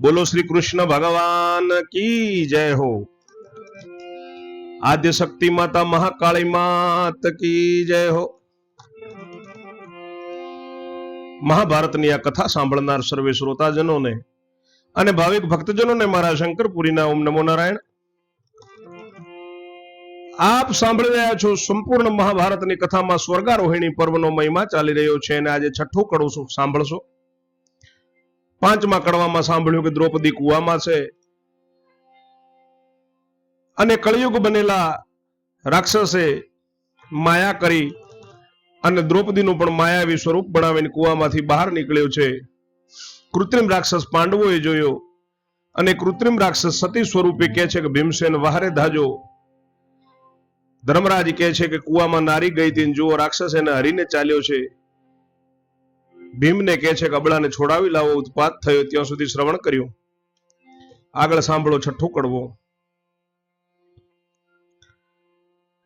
બોલો શ્રી કૃષ્ણ ભગવાન કી જય હો. આદ્ય શક્તિ માતા મહાકાળી માત કી જય હો. મહાભારતની આ કથા સાંભળનાર સર્વે શ્રોતાજનોને અને ભાવિક ભક્તજનોને મારા શંકરપુરીના ઓમ નમો નારાયણ. આપ સાંભળી રહ્યા છો સંપૂર્ણ મહાભારતની કથામાં સ્વર્ગારોહિણી પર્વનો મહિમા ચાલી રહ્યો છે અને આજે છઠ્ઠું કડું સાંભળશો? પાંચમા કડવામાં સાંભળ્યું કે દ્રૌપદી કુવામાં છે. અને કળિયુગ બનેલા રાક્ષસે માયા કરી અને દ્રૌપદીનું પણ માયાવી સ્વરૂપ બનાવીને કુવામાંથી બહાર નીકળ્યો છે. કૃત્રિમ રાક્ષસ પાંડવોએ જોયો અને કૃત્રિમ રાક્ષસ સતી સ્વરૂપે કહે છે કે ભીમસેન વહારે ધાજો. ધર્મરાજ કહે છે કે કુવામાં નારી ગઈ હતી જુઓ રાક્ષસ એને હરીને ચાલ્યો છે. ભીમને કહે છે કે અબળાને છોડાવી લાવો, ઉત્પાત થયો ત્યાં સુધી શ્રવણ કર્યું. આગળ સાંભળો, છઠ્ઠો કડવો.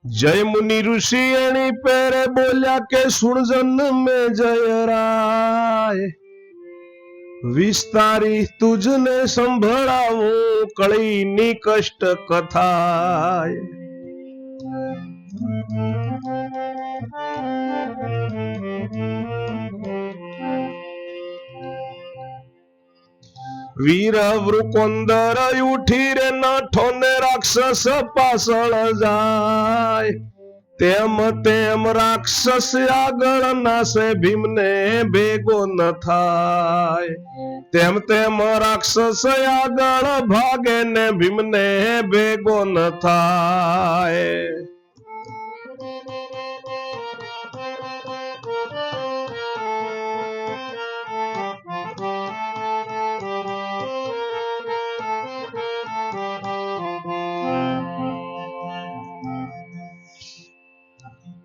જય મુનિ ઋષિ એની પેરે બોલ્યા કે સુણજન મે જય રાય. વિસ્તારી તુજને સંભળાવું, કળીની કષ્ટ કથાય. વીર વૃકોંદર ઉઠી રે નાઠો ને રાક્ષસ પાછળ જાય. તેમ તેમ રાક્ષસ આગળ નાસે ભીમને ભેગો ન થાય. તેમ તેમ રાક્ષસ આગળ ભાગે ને ભીમને ભેગો ન થાય.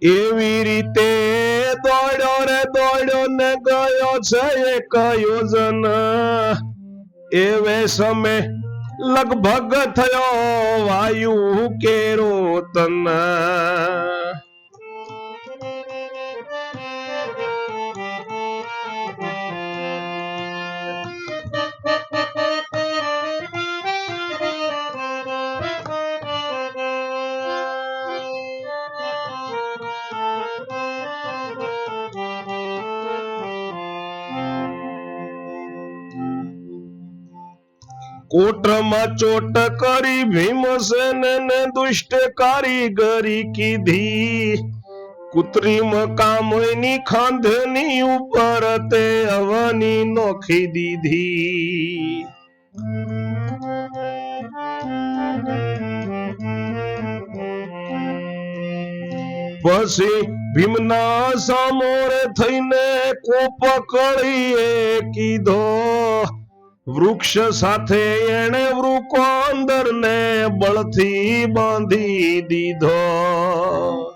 એવી રીતે દોડ્યો રે દોડ્યો ને ગયો છે એક યોજન. એવે સમય લગભગ થયો વાયુ કેરો તન. કોટરમાં ચોટ કરી ભીમસેન ને દુષ્ટ કારીગરી કીધી. કૃત્રિમ કામની ખાંધની ઉપર તે અવની નોખી દીધી. પછી ભીમના સામોરે થઈને કોપ કરીએ કીધો. વૃક્ષ સાથે એણે વૃકો અંદર ને બળથી બાંધી દીધો.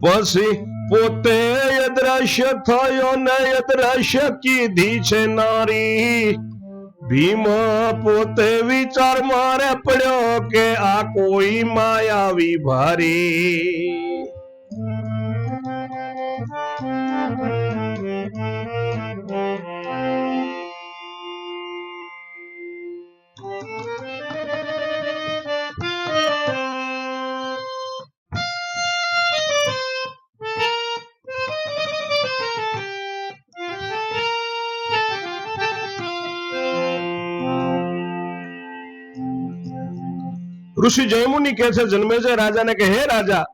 પછી પોતે દ્રશ્ય થયો ને દ્રશ્ય કીધી છે નારી. ભીમ પોતે વિચાર મારે પડ્યો કે આ કોઈ માયાવી ભારી. ઋષિ જયમુની કહે છે જન્મેજય રાજાને કે હે રાજા,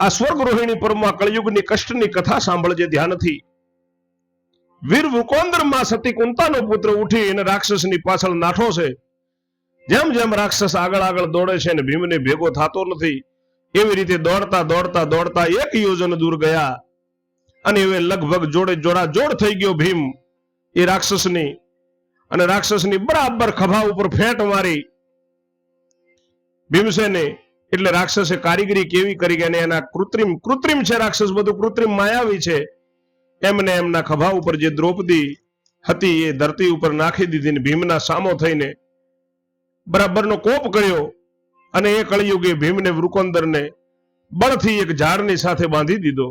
આ સ્વર્ગ રોહિણી પર્વમાં કળયુગની કષ્ટની કથા સાંભળજે, ધ્યાનથી. વીરમાં સતી કુંતાનો પુત્ર ઉઠી અને રાક્ષસની પાછળ નાઠો છે. જેમ જેમ રાક્ષસ આગળ આગળ દોડે છે અને ભીમને ભેગો થતો નથી, એવી રીતે દોડતા દોડતા દોડતા એક યોજન દૂર ગયા. અને એ લગભગ જોડે જોડા જોડ થઈ ગયો ભીમ, એ રાક્ષસની. અને રાક્ષસની બરાબર ખભા ઉપર ફેંટ મારી ભીમસેને એટલે રાક્ષસે કારીગરી કેવી કરી કે એના કૃત્રિમ કૃત્રિમ છે રાક્ષસ, બધું કૃત્રિમ માયાવી છે. એમને એમના ખભા ઉપર જે દ્રૌપદી હતી એ ધરતી ઉપર નાખી દીધી ને ભીમના સામો થઈને બરાબરનો કોપ કર્યો અને એ કળિયુગે ભીમને વૃકોંદરને બળથી એક ઝાડની સાથે બાંધી દીધો.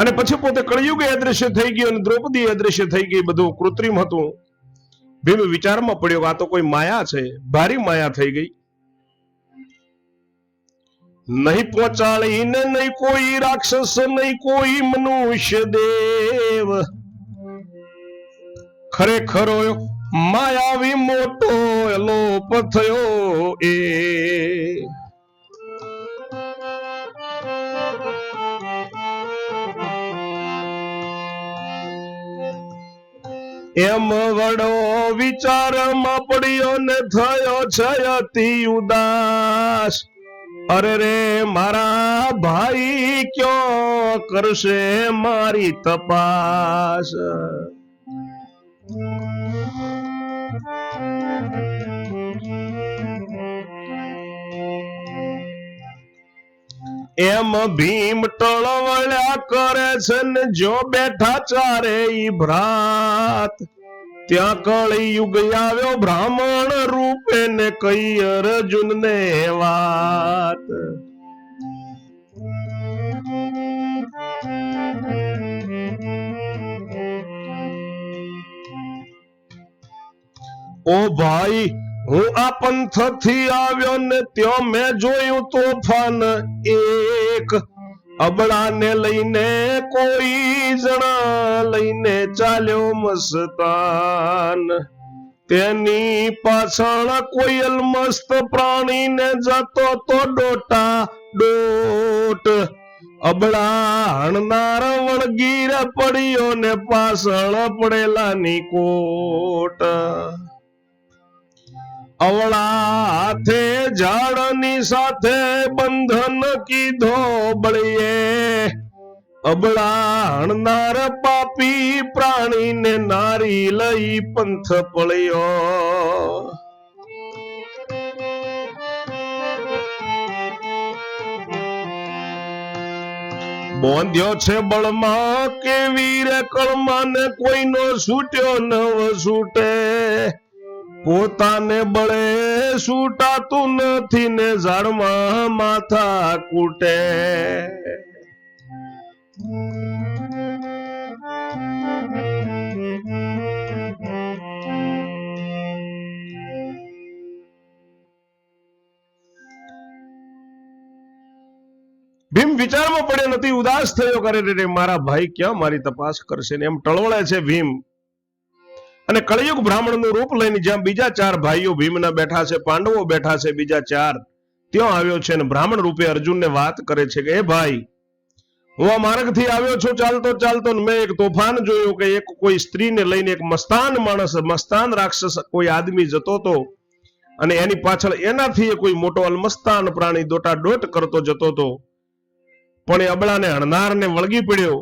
અને પછી પોતે કળિયુગે અદ્રશ્ય થઈ ગયો અને દ્રૌપદી અદ્રશ્ય થઈ ગઈ, બધું કૃત્રિમ હતું. ભીમ વિચારમાં પડ્યો આ તો કોઈ માયા છે, ભારી માયા થઈ ગઈ. નહીં પહોંચાડીને નહીં કોઈ રાક્ષસ, નહીં કોઈ મનુષ્ય દેવ. ખરેખર માયાવી મોટો લોપ થયો એ. એમ વડો વિચારમાં પડ્યો ને થયો છે અતિ ઉદાસ. અરે રે મારા ભાઈ ક્યો કરશે મારી તપાસ? એમ ભીમ ટળવળ્યા કરે છે ને જો બેઠા ચારે ઈ ભ્રાત. ત્યાં કળી યુગ આવ્યો, બ્રાહ્મણ રૂપે ને કઈ અર્જુન ને વાત. ઓ ભાઈ હું આ પંથથી આવ્યો ને ત્યાં મેં જોયું તોફાન. એક અબળાને લઈને કોઈ જણા લઈને ચાલ્યો મસ્તાન. તેની પાછળ કોયલ મસ્ત પ્રાણીને જતો તો ડોટા ડોટ. અબળા હણનાર વળગીર પડ્યો ને પાછળ પડેલાની કોટ. અવળા હાથે ઝાડની સાથે બંધન કીધો બળીએ. અબળાણનાર પાપી પ્રાણીને નારી લઈ પંથ પળ્યો. બોંધ્યો છે બળમાં કે વીરે કળમાં ને કોઈનો છૂટ્યો નવ છૂટે. પોતાને બળે છૂટાતું નથી ને ઝાડમાં માથા કૂટે. ભીમ વિચારમાં પડ્યો નથી, ઉદાસ થયો કરે મારા ભાઈ ક્યાં મારી તપાસ કરશે ને? એમ ટળવળે છે ભીમ. અને કળયુગ બ્રાહ્મણનું રૂપ લઈને જ્યાં બીજા ચાર ભાઈઓ ભીમના બેઠા છે, પાંડવો બેઠા છે, બીજા ચાર, ત્યાં આવ્યો છે અને બ્રાહ્મણ રૂપે અર્જુનને વાત કરે છે કે, એ ભાઈ, હું આ માર્ગથી આવ્યો છું, ચાલતો ચાલતો મેં એક તોફાન જોયું કે એક કોઈ સ્ત્રીને લઈને એક મસ્તાન માણસ, મસ્તાન રાક્ષસ કોઈ આદમી જતો હતો અને એની પાછળ એનાથી કોઈ મોટો અલમસ્તાન પ્રાણી દોટા દોટ કરતો જતો હતો પણ એ અબળાને હણનારને વળગી પડ્યો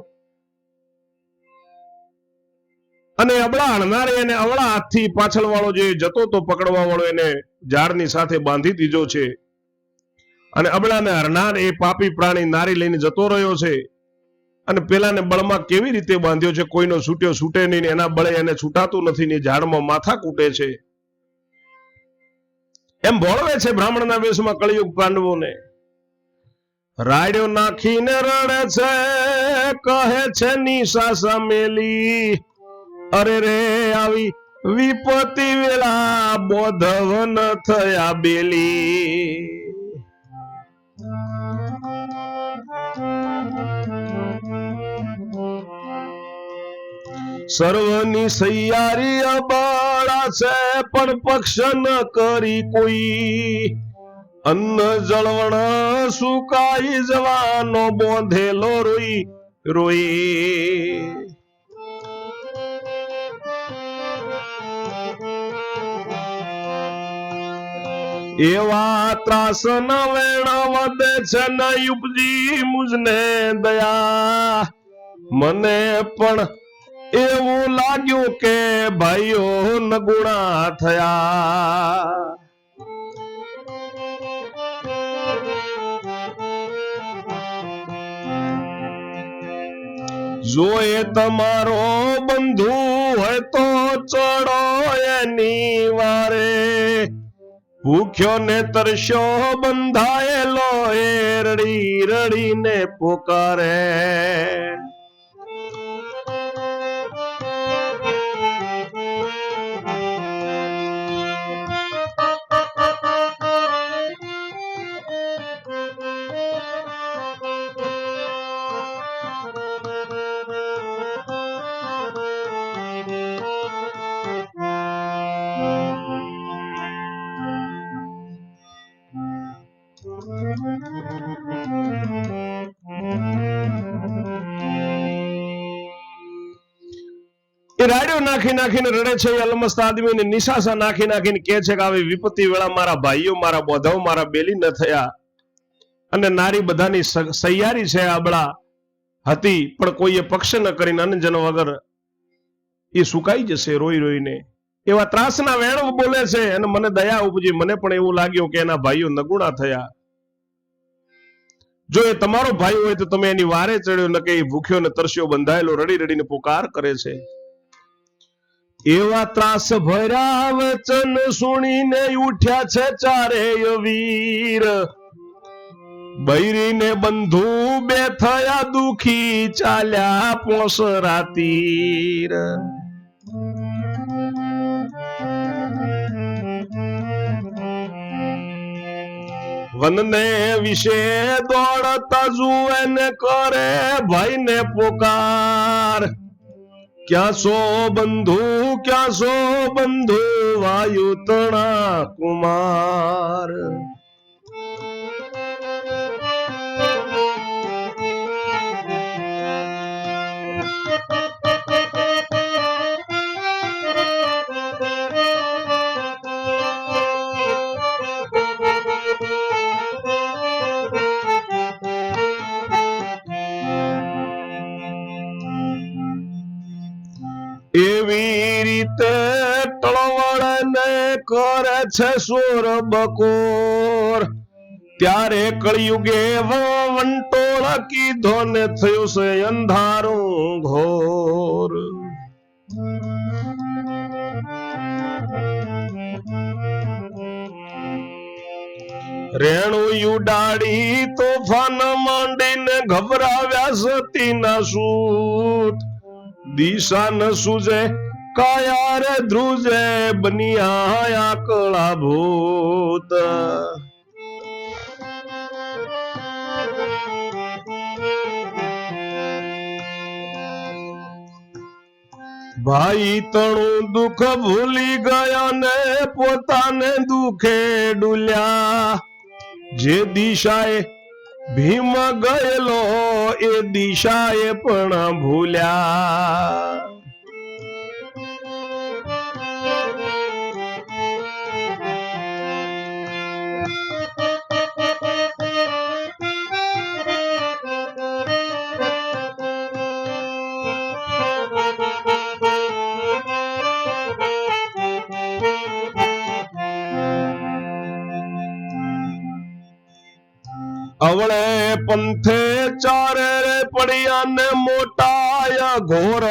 અને અબળા અણનારે એને અવળા હાથથી પાછળ વાળો જે જતો તો પકડવા વાળો એને ઝાડની સાથે બાંધી દીધો છે. અને અબળાને હરનાર એ પાપી પ્રાણી નારી લઈને જતો રહ્યો છે. અને પેલાને બળમાં કેવી રીતે બાંધ્યો છે કોઈનો છૂટ્યો છૂટે નહીં એના બળે એને છૂટાતું નથી ને ઝાડમાં માથા કૂટે છે. એમ ભોળવે છે બ્રાહ્મણના વેશમાં કળિયુગ પાંડવોને. રાડ્યો નાખીને રડે છે, કહે છે, નિશા સામેલી અરે રે, આવી વિપત્તિ વેલા બોધવન થયા બેલી. સર્વની સૈયારી અબાળા છે, પણ પક્ષ ન કરી કોઈ. અન્ન જળવણ સુકાઈ જવાનો બોંધેલો રોઈ રોઈ. એવા ત્રાસના વેણા વધે છે ન ઉપજી મુજને દયા. મને પણ એવું લાગ્યું કે ભાઈઓ નગુણા થયા. જોએ તમારો બંધુ હોય તો ચડો એની વારે. ભૂખ્યો ને તરશો બંધાયેલો એ રડી રડીને પોકારે. નાખી નાખીને રડે છે એ અલમસ્ત આદમીને નિશાસા નાખી નાખીને કહે છે કે આવી વિપત્તિ વેળા મારા ભાઈઓ, મારા બોધવ મારા બેલી ન થયા. અને નારી બધાની સૈયારી છે આબળા હતી, પણ કોઈએ પક્ષ ન કરીને અનજન વગર એ સુકાઈ જશે રોઈ રોઈને. એવા ત્રાસના વેણ બોલે છે અને મને દયા ઉપજી, મને પણ એવું લાગ્યું કે એના ભાઈઓ નગુણા થયા. જો એ તમારો ભાઈ હોય તો તમે એની વારે ચડ્યો ન કે ભૂખ્યો ને તરસ્યો, બંધાયેલો, રડી રડીને પુકાર કરે છે. એવા ત્રાસ ભર્યા વચન સુણીને ઉઠ્યા છે ચારેય વીર. બૈરીને બંધુ બે થયા દુખી ચાલ્યા પોસરા તીર વનને વિશે દોડતા જુએ ને કરે ભાઈને પોકાર. ક્યાં સો બંધુ ક્યાં સો બંધુ વાયુ તણા કુમાર. છે સોર બકોર. ત્યારે કળિયુગે વંટોળ કીધો ને થયું છે અંધારું ઘોર. રેણુ યુડાડી તોફાન માંડીને ગભરાવ્યા સતી ના સૂત. દિશા ન સૂજે કાયા રે ધ્રુજે બનિયા આકળા ભૂત ભાઈ તણું દુઃખ ભૂલી ગયા ને પોતાને દુખે ડુલ્યા. જે દિશાએ ભીમ ગયેલો એ દિશાએ પણ ભૂલ્યા. અવળે પંથે ચારે રે પડ્યા ને મોટા ઘોર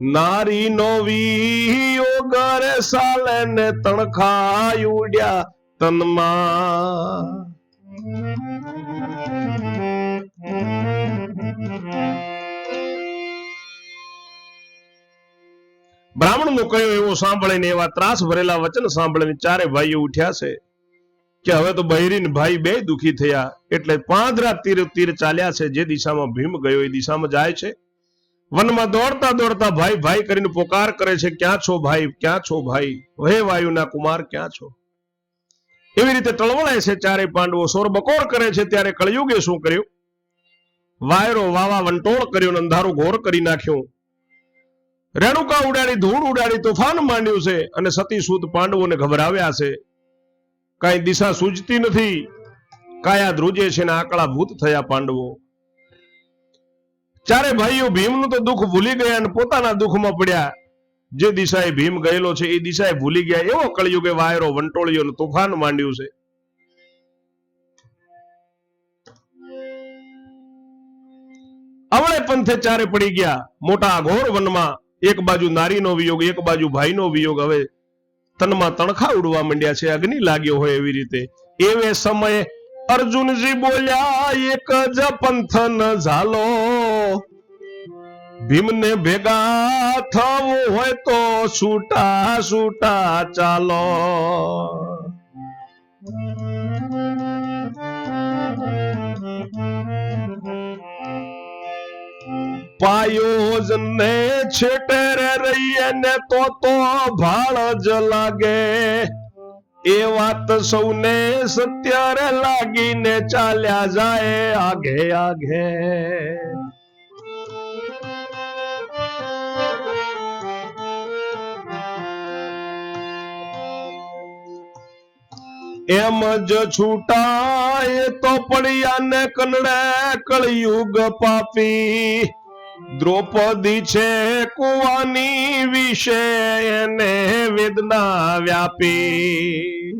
નારી નો વીયો ગરે સાલે ને તણખા ઉડ્યા તનમાં. બ્રાહ્મણનું કહ્યું એવું સાંભળીને એવા ત્રાસ ભરેલા વચન સાંભળીને ચારે ભાઈઓ ઉઠ્યા છે? કે હવે તો બહેરીન ભાઈ બે દુખી થયા. એટલે પાંદરા તીર તીર ચાલ્યા છે. જે દિશામાં ભીમ ગયો, એ દિશામાં જાય છે. વનમાં દોડતા દોડતા ભાઈ ભાઈ કરીને પોકાર કરે છે. ક્યાં છો ભાઈ? ક્યાં છો ભાઈ? હે વાયુના કુમાર, ક્યાં છો? એવી રીતે ટળવળાય છે ચારે પાંડવો. સોર બકોર કરે છે. ત્યારે કળયુગે શું કર્યું? વાયરો વાવા વંટોળ કર્યો ને અંધારું ઘોર કરી નાખ્યું. રેણુકા ઉડાડી, ધૂળ ઉડાડી, તોફાન માંડ્યું છે. અને સતી સૂત પાંડવોને ગભરાવ્યા છે. કાંઈ દિશા સૂજતી નથી. કાયા ધ્રુજે છે ને આકળા ભૂત થયા પાંડવો. ચારે ભાઈઓ ભીમનું તો દુઃખ ભૂલી ગયા અને પોતાના દુઃખમાં પડ્યા. જે દિશાએ ભીમ ગયેલો છે, એ દિશાએ ભૂલી ગયા. એવો કળિયુગે વાયરો વંટોળિયો તોફાન માંડ્યું છે. અવળે પંથે ચારે પડી ગયા. મોટા અઘોર વનમાં એક બાજુ નારીનો વિયોગ, એક બાજુ ભાઈનો વિયોગ. હવે તનમાં તણખા ઉડવા માંડ્યા છે, અગ્નિ લાગ્યો હોય એવી રીતે. એવે સમયે અર્જુનજી બોલ્યા, એક જ પંથન ઝાલો. ભીમને ભેગા થવું હોય તો છૂટા છૂટા ચાલો. પાયો જ ને છેટે તો તો ભાળ જ લાગે. એ વાત સૌને સત્ય રે લાગીને ચાલ્યા જાય આગે આગે. એમ જ છૂટાય તો પડ્યા ને કનડે કળયુગ પાપી. દ્રૌપદી છે કુવાની વિશે એને વેદના વ્યાપી.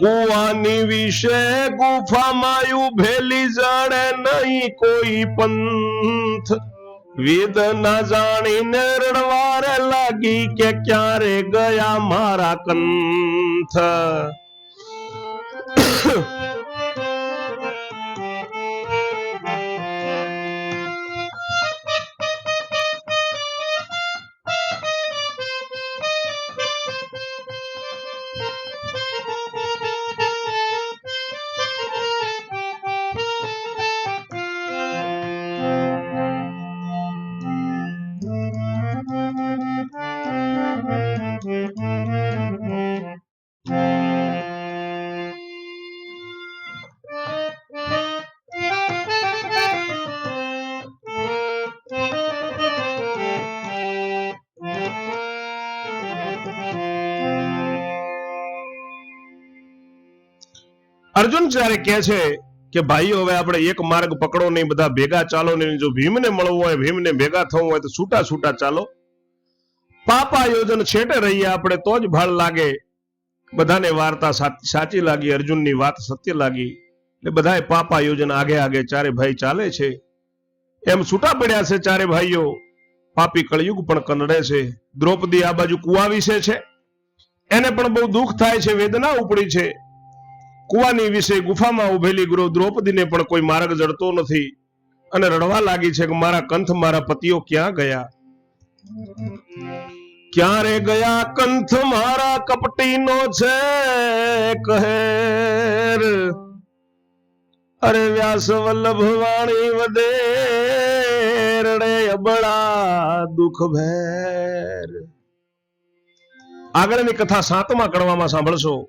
કુવાની વિશે ગુફામાં ઉભેલી જડે નહીં કોઈ પંથ. વેદના જાણીને રડવારે લાગી કે ક્યારે ગયા મારા કંથ અર્જુન જ્યારે કહે છે કે ભાઈઓ, હવે આપણે એક માર્ગ પકડો નહીં, બધા ભેગા ચાલો નહીં. જો ભીમને મળવું હોય, ભીમને ભેગા થવું હોય, તો છૂટા છૂટા ચાલો. પાપા યોજન છેટે રહીએ આપણે, તો જ ભાળ લાગે. બધાને વાર્તા સાચી લાગી, અર્જુનની વાત સત્ય લાગી. એટલે બધાએ પાપા યોજન આગે આગે ચારે ભાઈ ચાલે છે. એમ છૂટા પડ્યા છે ચારે ભાઈઓ. પાપી કળયુગ પણ કનડે છે. દ્રૌપદી આ બાજુ કુવા વિશે છે. એને પણ બહુ દુઃખ થાય છે, વેદના ઉપડી છે. કુવાની વિશે ગુફામાં ઉભેલી ગૃહ દ્રૌપદીને પણ કોઈ માર્ગ જડતો નથી. અને રડવા લાગી છે કે મારા કંથ મારા પતિઓ ક્યાં ગયા? ક્યારે ગયા કંથ મારા કપટીનો છે કહેર અરે વ્યાસ વલ્લભ વાણી વધે રડે અબળા દુઃખ ભેર. આગળની કથા સાતમા કડવામાં સાંભળશો.